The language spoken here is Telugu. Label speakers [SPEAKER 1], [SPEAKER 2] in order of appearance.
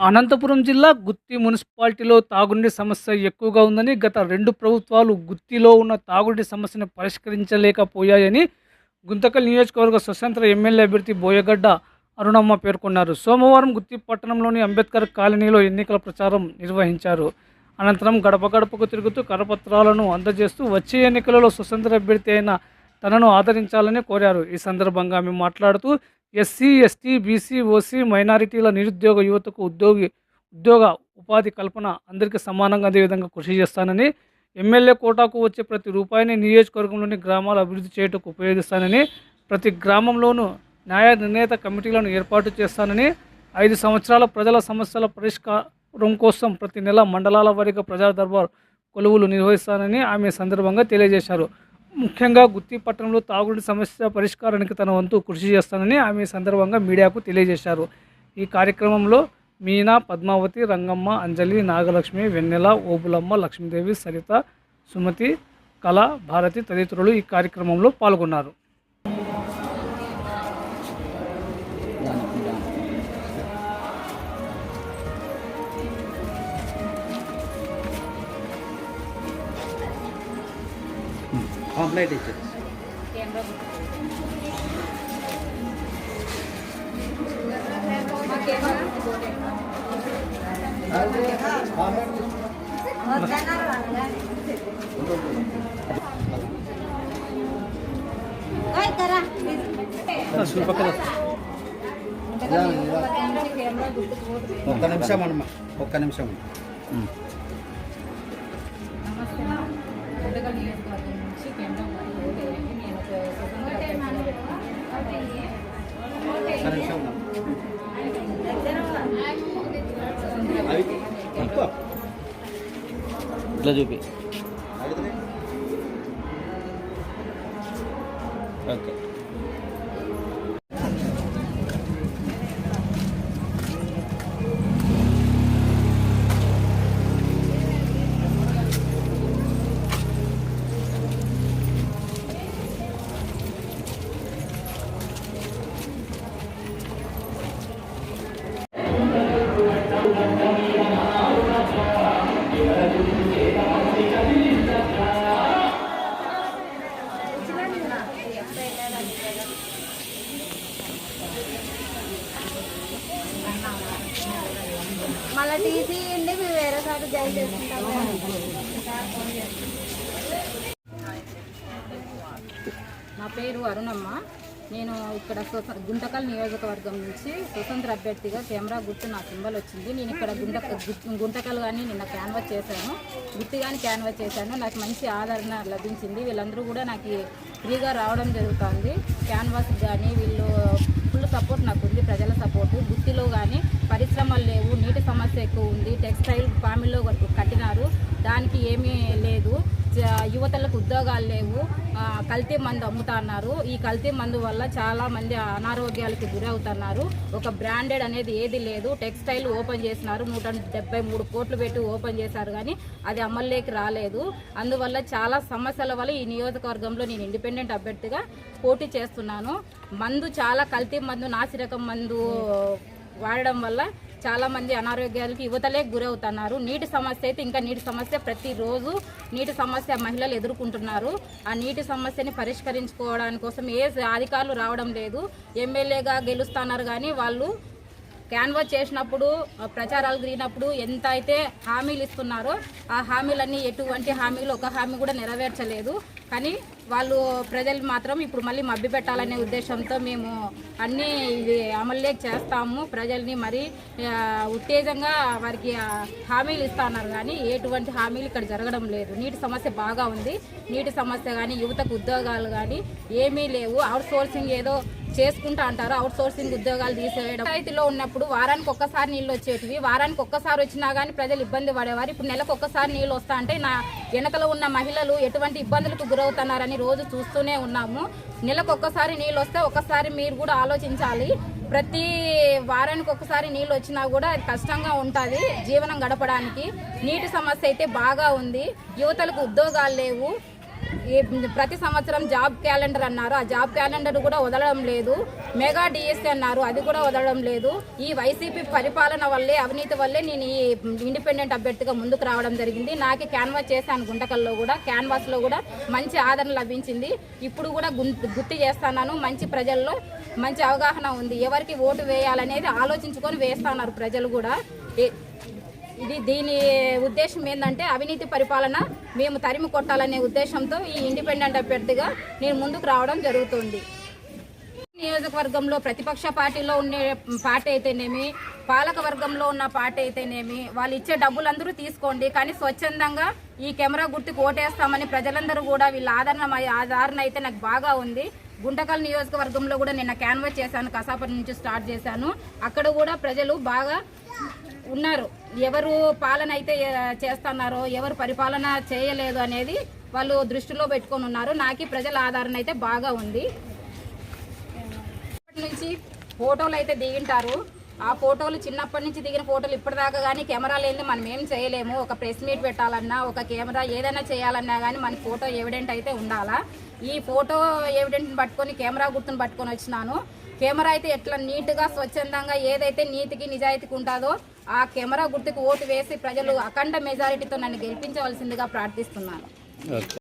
[SPEAKER 1] అనంతపురం జిల్లా గుత్తి మున్సిపాలిటీలో తాగునీటి సమస్య ఎక్కువగా ఉందని గత రెండు ప్రభుత్వాలు గుత్తిలో ఉన్న తాగునీటి సమస్యను పరిష్కరించలేకపోయాయని గుంతకల్ నియోజకవర్గ స్వతంత్ర ఎమ్మెల్యే అభ్యర్థి బోయగడ్డ అరుణమ్మ పేర్కొన్నారు. సోమవారం గుత్తి పట్టణంలోని అంబేద్కర్ కాలనీలో ఎన్నికల ప్రచారం నిర్వహించారు. అనంతరం గడప గడపకు తిరుగుతూ కరపత్రాలను అందజేస్తూ వచ్చే ఎన్నికలలో స్వతంత్ర అభ్యర్థి అయిన తనను ఆదరించాలని కోరారు. ఈ సందర్భంగా ఆమె మాట్లాడుతూ ఎస్సీ ఎస్టీ బీసీ ఓసీ మైనారిటీల నిరుద్యోగ యువతకు ఉద్యోగి ఉద్యోగ ఉపాధి కల్పన అందరికీ సమానంగా అదే విధంగా కృషి చేస్తానని ఎమ్మెల్యే కోటాకు వచ్చే ప్రతి రూపాయిని నియోజకవర్గంలోని గ్రామాలు అభివృద్ధి చేయటకు ఉపయోగిస్తానని ప్రతి గ్రామంలోనూ న్యాయ నిర్ణేత కమిటీలను ఏర్పాటు చేస్తానని ఐదు సంవత్సరాల ప్రజల సమస్యల పరిష్కారం కోసం ప్రతి నెల మండలాల వారీగా ప్రజా దర్బార్ కొలువులు నిర్వహిస్తానని ఆమె సందర్భంగా తెలియజేశారు. ముఖ్యంగా గుత్తి పట్టణంలో తాగునీటి సమస్య పరిష్కారానికి తన వంతు కృషి చేస్తానని ఆమె సందర్భంగా మీడియాకు తెలియజేశారు. ఈ కార్యక్రమంలో మీనా పద్మావతి రంగమ్మ అంజలి నాగలక్ష్మి వెన్నెల ఓబులమ్మ లక్ష్మీదేవి సరిత సుమతి కళ భారతి తదితరులు ఈ కార్యక్రమంలో పాల్గొన్నారు.
[SPEAKER 2] కంప్లైంట్ ఇచ్చేది ఒక్క నిమిషం అన్నమా ఒక్క నిమిషం
[SPEAKER 3] ఇట్లా చూపి. ఓకే.
[SPEAKER 4] మళ్ళీ టీసీ ఇవ్వండి మేము వేరే చోట జాయిన్ చేసుకుంటాము
[SPEAKER 5] నా పేరు అరుణమ్మ. నేను ఇక్కడ గుంటకల్ గుంతకల్ నియోజకవర్గం నుంచి స్వతంత్ర అభ్యర్థిగా కెమెరా గుర్తు నా సింబల్ వచ్చింది. నేను ఇక్కడ గుంట గు- కానీ నిన్న క్యాన్వాస్ చేశాను. గుర్తు కానీ క్యాన్వాస్ చేశాను. నాకు మంచి ఆదరణ లభించింది. వీళ్ళందరూ కూడా నాకు ఫ్రీగా రావడం జరుగుతుంది. క్యాన్వాస్ కానీ వీళ్ళు ఫుల్ సపోర్ట్ నాకు ఉంది ప్రజల సపోర్టు. గుత్తిలో కానీ పరిశ్రమలు లేవు నీటి సమస్య ఎక్కువ ఉంది టెక్స్టైల్ ఫ్యామిలీలో కట్టినారు దానికి ఏమీ లేదు. యువతలకు ఉద్యోగాలు లేవు. కల్తీ మందు అమ్ముతున్నారు. ఈ కల్తీ మందు వల్ల చాలా మంది అనారోగ్యాలకు గురవుతున్నారు. ఒక బ్రాండెడ్ అనేది ఏది లేదు. టెక్స్టైల్ ఓపెన్ చేసినారు. నూట డెబ్బై మూడు కోట్లు పెట్టి ఓపెన్ చేశారు కానీ అది అమల్లోకి రాలేదు. అందువల్ల చాలా సమస్యల వల్ల ఈ నియోజకవర్గంలో నేను ఇండిపెండెంట్ అభ్యర్థిగా పోటీ చేస్తున్నాను. మందు చాలా కల్తీ మందు నాసిరకం మందు వాడడం వల్ల చాలామంది అనారోగ్యాలకు యువతలే గురవుతున్నారు. నీటి సమస్య అయితే ఇంకా నీటి సమస్య ప్రతిరోజు నీటి సమస్య మహిళలు ఎదుర్కొంటున్నారు. ఆ నీటి సమస్యని పరిష్కరించుకోవడానికి కోసం ఏ అధికారులు రావడం లేదు. ఎమ్మెల్యేగా గెలుస్తున్నారు కానీ వాళ్ళు క్యాన్వాస్ చేసినప్పుడు ప్రచారాలు తిరిగినప్పుడు ఎంత అయితే హామీలు ఇస్తున్నారో ఆ హామీలన్నీ ఎటువంటి హామీలు ఒక హామీ కూడా నెరవేర్చలేదు. కానీ వాళ్ళు ప్రజలు మాత్రం ఇప్పుడు మళ్ళీ మబ్బి పెట్టాలనే ఉద్దేశంతో మేము అన్నీ ఇది అమలులే చేస్తాము. ప్రజల్ని మరి ఉత్తేజంగా వారికి హామీలు ఇస్తున్నారు కానీ ఎటువంటి హామీలు ఇక్కడ జరగడం లేదు. నీటి సమస్య బాగా ఉంది. నీటి సమస్య కానీ యువతకు ఉద్యోగాలు కానీ ఏమీ లేవు. అవుట్ సోర్సింగ్ ఏదో చేసుకుంటా అంటారు. అవుట్ సోర్సింగ్ ఉద్యోగాలు తీసేయడం. రైతులో ఉన్నప్పుడు వారానికి ఒక్కసారి నీళ్ళు వచ్చేటివి. వారానికి ఒక్కసారి వచ్చినా కానీ ప్రజలు ఇబ్బంది పడేవారు. ఇప్పుడు నెలకు ఒక్కసారి నీళ్ళు వస్తా అంటే నా వెనకలో ఉన్న మహిళలు ఎటువంటి ఇబ్బందులకు గురవుతున్నారని రోజు చూస్తూనే ఉన్నాము. నెలకు ఒక్కసారి నీళ్ళు వస్తే ఒక్కసారి మీరు కూడా ఆలోచించాలి. ప్రతి వారానికి ఒకసారి నీళ్ళు వచ్చినా కూడా అది కష్టంగా ఉంటుంది జీవనం గడపడానికి. నీటి సమస్య అయితే బాగా ఉంది. యువతలకు ఉద్యోగాలు లేవు. ప్రతి సంవత్సరం జాబ్ క్యాలెండర్ అన్నారు. ఆ జాబ్ క్యాలెండర్ కూడా వదలడం లేదు. మెగా డిఎస్సీ అన్నారు. అది కూడా వదలడం లేదు. ఈ వైసీపీ పరిపాలన వల్లే అవినీతి వల్లే నేను ఈ ఇండిపెండెంట్ అభ్యర్థిగా ముందుకు రావడం జరిగింది. నాకే క్యాన్వాస్ చేశాను గుంటకల్లో కూడా. క్యాన్వాస్లో కూడా మంచి ఆదరణ లభించింది. ఇప్పుడు కూడా గుర్తు చేస్తున్నాను. మంచి ప్రజల్లో మంచి అవగాహన ఉంది. ఎవరికి ఓటు వేయాలనేది ఆలోచించుకొని వేస్తున్నారు ప్రజలు కూడా. ఏ- ఇది దీని ఉద్దేశం ఏంటంటే అవినీతి పరిపాలన మేము తరిమి కొట్టాలనే ఉద్దేశంతో ఈ ఇండిపెండెంట్ అభ్యర్థిగా నేను ముందుకు రావడం జరుగుతుంది. నియోజకవర్గంలో ప్రతిపక్ష పార్టీలో ఉండే పార్టీ అయితేనేమి పాలక వర్గంలో ఉన్న పార్టీ అయితేనేమి వాళ్ళు ఇచ్చే డబ్బులందరూ తీసుకోండి కానీ స్వచ్ఛందంగా ఈ కెమెరా గుర్తుకు ఓటేస్తామని ప్రజలందరూ కూడా వీళ్ళ ఆదరణ ఆదరణ అయితే నాకు బాగా ఉంది. గుంటకల్ నియోజకవర్గంలో కూడా నిన్న క్యాన్వాస్ చేశాను కసాపటి నుంచి స్టార్ట్ చేశాను. అక్కడ కూడా ప్రజలు బాగా ఉన్నారు. ఎవరు పాలన అయితే చేస్తున్నారో ఎవరు పరిపాలన చేయలేదు అనేది వాళ్ళు దృష్టిలో పెట్టుకొని ఉన్నారు. నాకు ప్రజల ఆధారణ అయితే బాగా ఉంది. నుంచి ఫోటోలు అయితే దిగింటారు. ఆ ఫోటోలు చిన్నప్పటి నుంచి దిగిన ఫోటోలు ఇప్పటిదాకా కానీ కెమెరా లేని మనం ఏం చేయలేము. ఒక ప్రెస్ మీట్ పెట్టాలన్నా ఒక కెమెరా ఏదైనా చేయాలన్నా కానీ మన ఫోటో ఎవిడెంట్ అయితే ఉండాలా. ఈ ఫోటో ఎవిడెంట్ని పట్టుకొని కెమెరా గుర్తును పట్టుకొని వచ్చినాను. కెమెరా అయితే ఎట్లా నీట్గా స్వచ్ఛందంగా ఏదైతే నీతికి నిజాయితీకి ఉంటుందో ఆ కెమెరా గుర్తుకు ఓటు వేసి ప్రజలు అఖండ మెజారిటీతో నన్ను గెలిపించవలసిందిగా ప్రార్థిస్తున్నాను.